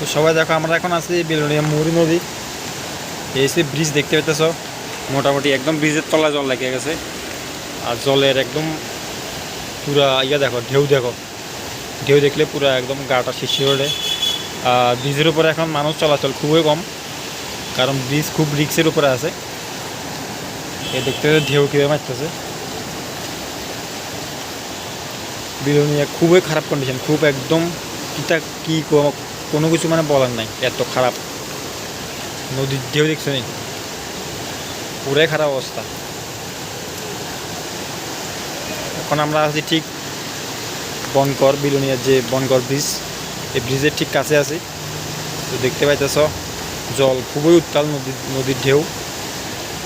তো সবাই দেখো, আমরা এখন আছি বেলুনিয়া মুড়ি নদী। এই সে ব্রিজ দেখতে পেতেছ মোটামুটি একদম ব্রিজের তলায় জল লেগে গেছে। আর জলের একদম পুরা ইয়া দেখো, ঢেউ দেখো। ঢেউ দেখলে পুরো একদম গাটা শিশি ওঠে। আর ব্রিজের উপরে এখন মানুষ চলাচল খুবই কম, কারণ ব্রিজ খুব রিক্সের উপরে আছে। এ দেখতে ঢেউ কীভাবে মারতেছে। বিলোনিয়া খুবই খারাপ কন্ডিশন খুব একদম কিতা কি কো- কোনো কিছু মানে বলার নাই, এত খারাপ। নদীর ঢেউ দেখছ নি পুরাই খারাপ অবস্থা। এখন আমরা আছি ঠিক বনকর বিলোনিয়ার যে বনকর ব্রিজ এই ব্রিজের ঠিক কাছে আছি। তো দেখতে পাইতেছ, জল খুবই উত্তাল নদীর নদীর ঢেউ।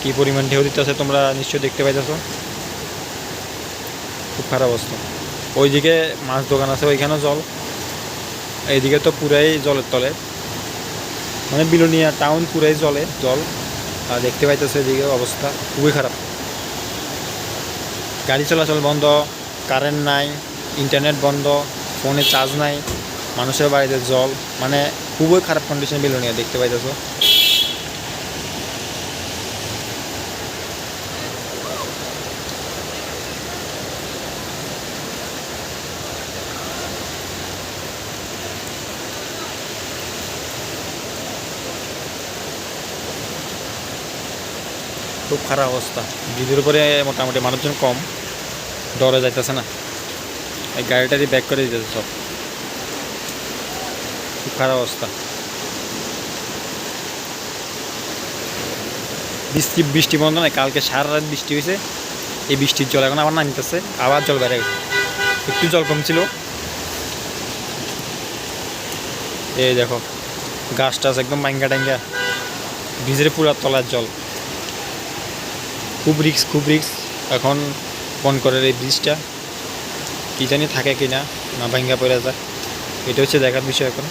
কি পরিমাণ ঢেউ দিতেছে তোমরা নিশ্চয়ই দেখতে পাইতেছ। খুব খারাপ অবস্থা। ওইদিকে মাছ দোকান আছে, ওইখানেও জল। এইদিকে তো পুরাই জলের তলে। মানে বিলোনিয়া টাউন পুরাই জলে, জল। আর দেখতে পাইতেছে এদিকে অবস্থা, খুবই খারাপ। গাড়ি চলাচল বন্ধ কারেন্ট নাই ইন্টারনেট বন্ধ ফোনে চার্জ নাই, মানুষের বাড়িতে জল। মানে খুবই খারাপ কন্ডিশন বিলোনিয়া, দেখতে পাইতেছো। খুব খারাপ অবস্থা। ব্রিজের উপরে মোটামুটি মানুষজন কম। ডরে যাইতেছে না। এই গাড়িটারই ব্যাক করে দিতেছে সব। খুব খারাপ অবস্থা। বৃষ্টি বৃষ্টি বন্ধ নাই, কালকে সারা রাত বৃষ্টি হয়েছে এই বৃষ্টির জল এখন আবার নামতেছে, আবার জল বেড়ে গেছে। একটু জল কম ছিল। এই দেখো গাছ টাছ একদম বাঙ্গা টাঙ্গা ব্রিজের পুরা তলার জল। খুব রিক্স খুব রিক্স এখন বন করার এই ব্রিজটা কী জানি থাকে কি না না ভাঙ্গা পড়ে যায়। এটা হচ্ছে দেখার বিষয় এখন।